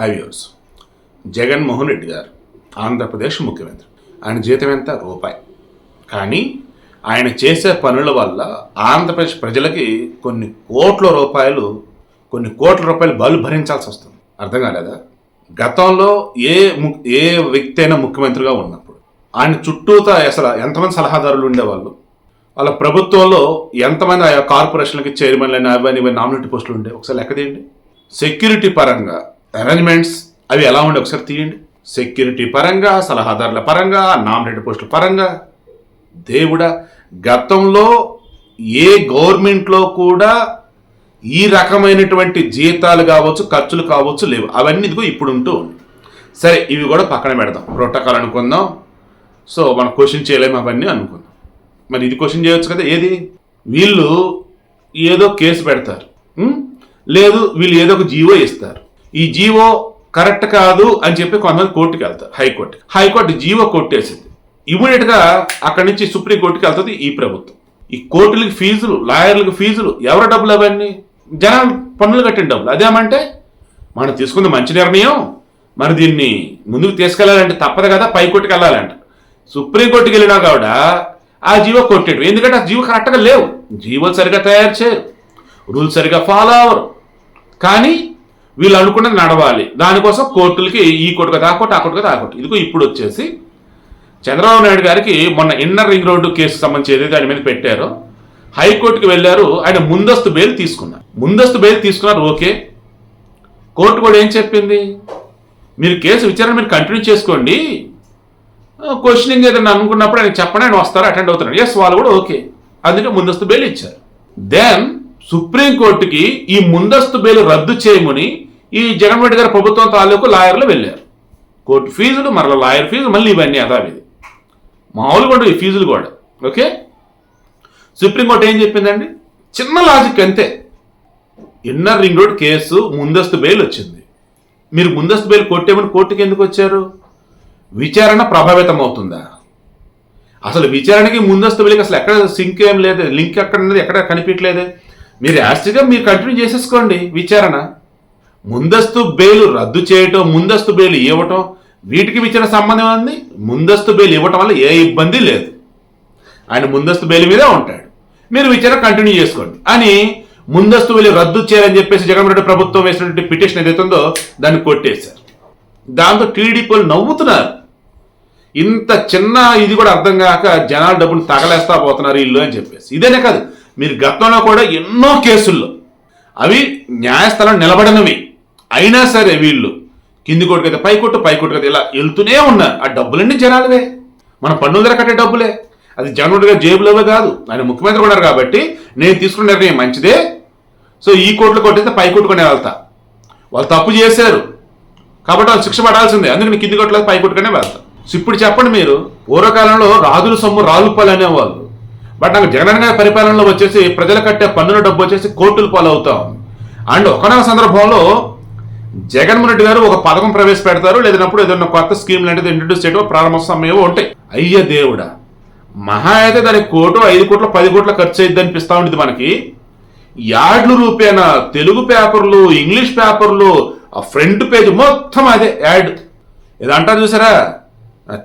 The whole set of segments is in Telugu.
హై వ్యూర్స్ జగన్మోహన్ రెడ్డి గారు ఆంధ్రప్రదేశ్ ముఖ్యమంత్రి. ఆయన జీతం ఎంత? రూపాయి. కానీ ఆయన చేసే పనుల వల్ల ఆంధ్రప్రదేశ్ ప్రజలకి కొన్ని కోట్ల రూపాయలు కొన్ని కోట్ల రూపాయలు బలు భరించాల్సి వస్తుంది. అర్థం కాలేదా? గతంలో ఏ ము ఏ వ్యక్తి అయినా ముఖ్యమంత్రిగా ఉన్నప్పుడు ఆయన చుట్టూతా అసలు ఎంతమంది సలహాదారులు ఉండేవాళ్ళు? వాళ్ళ ప్రభుత్వంలో ఎంతమంది ఆయా కార్పొరేషన్లకి చైర్మన్లు అయినా అవన్నీ నామినేట్ పోస్టులు ఉండే? ఒకసారి లెక్క తీయండి. సెక్యూరిటీ పరంగా అరేంజ్మెంట్స్ అవి ఎలా ఉండే ఒకసారి తీయండి. సెక్యూరిటీ పరంగా సలహాదారుల పరంగా నామినేట్ పోస్టుల పరంగా. దేవుడా గతంలో ఏ గవర్నమెంట్లో కూడా ఈ రకమైనటువంటి జీతాలు కావచ్చు ఖర్చులు కావచ్చు లేవు. అవన్నీ ఇదిగో ఇప్పుడు ఉంటూ సరే ఇవి కూడా పక్కన పెడదాం. ప్రోటోకాల్ అనుకుందాం. సో మనం క్వశ్చన్ చేయలేము అవన్నీ అనుకుందాం. మరి ఇది క్వశ్చన్ చేయొచ్చు కదా ఏది? వీళ్ళు ఏదో కేసు పెడతారు. లేదు వీళ్ళు ఏదో ఒక జీవో ఇస్తారు. ఈ జీవో కరెక్ట్ కాదు అని చెప్పి కొంతమంది కోర్టుకి వెళ్తారు హైకోర్టు. హైకోర్టు జీవో కొట్టేసింది ఇమీడియట్గా అక్కడి నుంచి సుప్రీం కోర్టుకి వెళ్తుంది ఈ ప్రభుత్వం. ఈ కోర్టులకి ఫీజులు లాయర్లకు ఫీజులు ఎవరి డబ్బులు అవన్నీ? జనాలు పన్నులు కట్టిన డబ్బులు. అదేమంటే మనం తీసుకున్న మంచి నిర్ణయం మరి దీన్ని ముందుకు తీసుకెళ్ళాలంటే తప్పదు కదా పై కోర్టుకి వెళ్ళాలంట. సుప్రీంకోర్టుకి వెళ్ళినా కూడా ఆ జీవో కొట్టేడు ఎందుకంటే ఆ జీవో కరెక్ట్గా లేవు. జీవోలు సరిగా తయారు చేయరు. రూల్స్ సరిగా ఫాలో అవ్వరు కానీ వీళ్ళు అనుకున్నది నడవాలి. దానికోసం కోర్టులకి ఈ కోర్టుగా కదా ఆ కోర్టుగా ఆ ఇదిగో ఇప్పుడు వచ్చేసి చంద్రబాబు నాయుడు గారికి మొన్న ఇన్నర్ రింగ్ రోడ్డు కేసు సంబంధించి ఏదైతే ఆయన మీద పెట్టారో. హైకోర్టుకి వెళ్ళారు. ఆయన ముందస్తు బెయిల్ తీసుకున్నారు. ముందస్తు బెయిల్ తీసుకున్నారు ఓకే. కోర్టు కూడా ఏం చెప్పింది? మీరు కేసు విచారణ మీరు కంటిన్యూ చేసుకోండి. క్వశ్చనింగ్ ఏదైనా అనుకున్నప్పుడు ఆయన చెప్పండి ఆయన వస్తారు అటెండ్ అవుతున్నారు ఎస్ వాళ్ళు కూడా ఓకే. అందుకే ముందస్తు బెయిల్ ఇచ్చారు. దెన్ సుప్రీంకోర్టుకి ఈ ముందస్తు బెయిల్ రద్దు చేయమని ఈ జగన్ రెడ్డి గారి ప్రభుత్వం తాలూకు లాయర్లు వెళ్ళారు. కోర్టు ఫీజులు మరలా లాయర్ ఫీజు మళ్ళీ ఇవన్నీ యథావిధి మామూలుగా ఉండవు ఈ ఫీజులు కూడా. ఓకే? సుప్రీంకోర్టు ఏం చెప్పిందండి? చిన్న లాజిక్ అంతే. ఇన్నర్ రింగ్ రోడ్ కేసు ముందస్తు బెయిల్ వచ్చింది. మీరు ముందస్తు బెయిల్ కొట్టేమని కోర్టుకి ఎందుకు వచ్చారు? విచారణ ప్రభావితం అవుతుందా అసలు విచారణకి ముందస్తు బెయిల్కి అసలు ఎక్కడ సింక్ ఏం లేదు లింక్ ఎక్కడ ఉన్నది ఎక్కడ కనిపించలేదు మీరు యాస్టిగా మీరు కంటిన్యూ చేసేసుకోండి విచారణ. ముందస్తు బెయిల్ రద్దు చేయటం ముందస్తు బెయిల్ ఇవ్వటం వీటికి విచ్చిన సంబంధం ఉంది ముందస్తు బెయిల్ ఇవ్వటం వల్ల ఏ ఇబ్బంది లేదు. ఆయన ముందస్తు బెయిల్ మీదే ఉంటాడు. మీరు విచారణ కంటిన్యూ చేసుకోండి. అని ముందస్తు బెయిల్ రద్దు చేయాలని చెప్పేసి జగన్మోహన్ రెడ్డి ప్రభుత్వం వేసినటువంటి పిటిషన్ ఏదైతే ఉందో దాన్ని కొట్టేశారు. దాంతో టీడీపీ వాళ్ళు నవ్వుతున్నారు. ఇంత చిన్న ఇది కూడా అర్థం కాక జనాల డబ్బులు తగలేస్తా పోతున్నారు ఇల్లు అని చెప్పేసి. ఇదేనే కాదు మీరు గతంలో కూడా ఎన్నో కేసుల్లో అవి న్యాయస్థలం నిలబడినవి. అయినా సరే వీళ్ళు కింది కోర్టు కదా పై కొట్టు పై కొట్టు కదా ఇలా వెళ్తూనే ఉన్నారు. ఆ డబ్బులన్నీ జనాలవే. మన పన్నుల ధర కట్టే డబ్బులే. అది జగన్మోహన్ గారి జేబులోవే కాదు. ఆయన ముఖ్యమంత్రి ఉన్నారు కాబట్టి నేను తీసుకున్న నిర్ణయం మంచిదే. సో ఈ కోట్లు కొట్టేస్తే పై కొట్టుకునే వెళ్తా వాళ్ళు తప్పు చేశారు. కాబట్టి వాళ్ళు శిక్ష పడాల్సిందే. అందుకని కింది కొట్టలేదు పై కొట్టుకునే వెళ్తా సో ఇప్పుడు చెప్పండి మీరు పూర్వకాలంలో రాజుల సొమ్ము రాలుపాలు అనేవాళ్ళు. బట్ నాకు జగన్ గారి పరిపాలనలో వచ్చేసి ప్రజలు కట్టే పన్నుల డబ్బు వచ్చేసి కోర్టులు పాలవుతా. ఉంది అండ్ ఒకనొక సందర్భంలో జగన్మోహన్ రెడ్డి గారు ఒక పథకం ప్రవేశపెడతారు లేదన్నప్పుడు ఏదైనా కొత్త స్కీమ్ లాంటిది ఇంట్రడ్యూస్ చేయడం ప్రారంభ సమయం ఉంటాయి. అయ్య దేవుడా మహా అయితే దానికి కోటు ఐదు కోట్ల పది కోట్ల ఖర్చు అయింది అనిపిస్తూ ఉండేది మనకి. యాడ్లు రూపేణ తెలుగు పేపర్లు ఇంగ్లీష్ పేపర్లు ఆ ఫ్రంట్ పేజ్ మొత్తం అదే యాడ్. ఇది అంటారు చూసారా?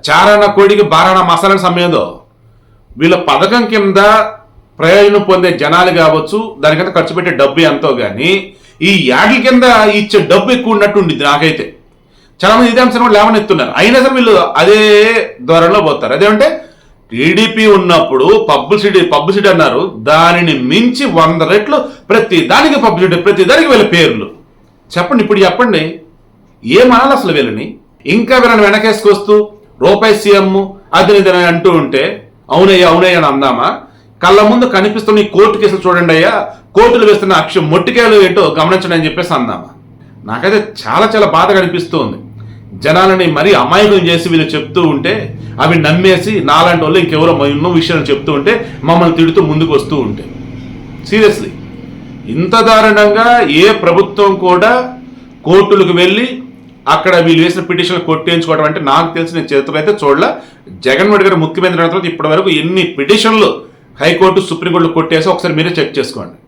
చారాన కోడికి బారాణ మసాలా సమయంలో వీళ్ళ పథకం కింద ప్రయోజనం పొందే జనాలు కావచ్చు దానికంత ఖర్చు పెట్టే డబ్బు ఎంతో కానీ ఈ యాడ్ల కింద ఇచ్చే డబ్బు ఎక్కువ ఉన్నట్టు ఉండింది నాకైతే. చాలామంది ఇదే అంశం కూడా లేవనెత్తున్నారు. అయినా సరే వీళ్ళు అదే ద్వారంలో పోతారు. అదేమంటే టీడీపీ ఉన్నప్పుడు పబ్లిసిటీ పబ్లిసిటీ అన్నారు. దానిని మించి వంద రెట్లు ప్రతి దానికి పబ్లిసిటీ ప్రతి దానికి వీళ్ళ పేర్లు. చెప్పండి ఇప్పుడు చెప్పండి. ఏమనాలి అసలు వీళ్ళని? ఇంకా వీళ్ళని వెనకేసుకొస్తూ రూపాయి సీఎం అది ఇది అని అంటూ ఉంటే అవునయ్య అవునయ్య అని అందామా? కళ్ళ ముందు కనిపిస్తున్న ఈ కోర్టు కేసులు చూడండి అయ్యా. కోర్టులు వేస్తున్న అక్ష మొట్టికాయలు ఏంటో గమనించండి అని చెప్పేసి అందామా నాకైతే చాలా చాలా బాధగా అనిపిస్తుంది. జనాలని మరీ అమాయకం చేసి వీళ్ళు చెప్తూ ఉంటే అవి నమ్మేసి నాలాంటి వాళ్ళు ఇంకెవరో ఎన్నో విషయాలు చెప్తూ ఉంటే మమ్మల్ని తిడుతూ ముందుకు వస్తూ ఉంటే. సీరియస్లీ. ఇంత దారుణంగా ఏ ప్రభుత్వం కూడా కోర్టులకు వెళ్ళి అక్కడ వీళ్ళు వేసిన పిటిషన్లు కొట్టేయించుకోవడం అంటే నాకు తెలిసిన చేతులు అయితే చూడలే. జగన్మోహన్ గారు ముఖ్యమంత్రి అయిన తర్వాత ఇప్పటి వరకు ఎన్ని పిటిషన్లు హైకోర్టు సుప్రీంకోర్టు కొట్టేసి ఒకసారి మీరే చెక్ చేసుకోండి.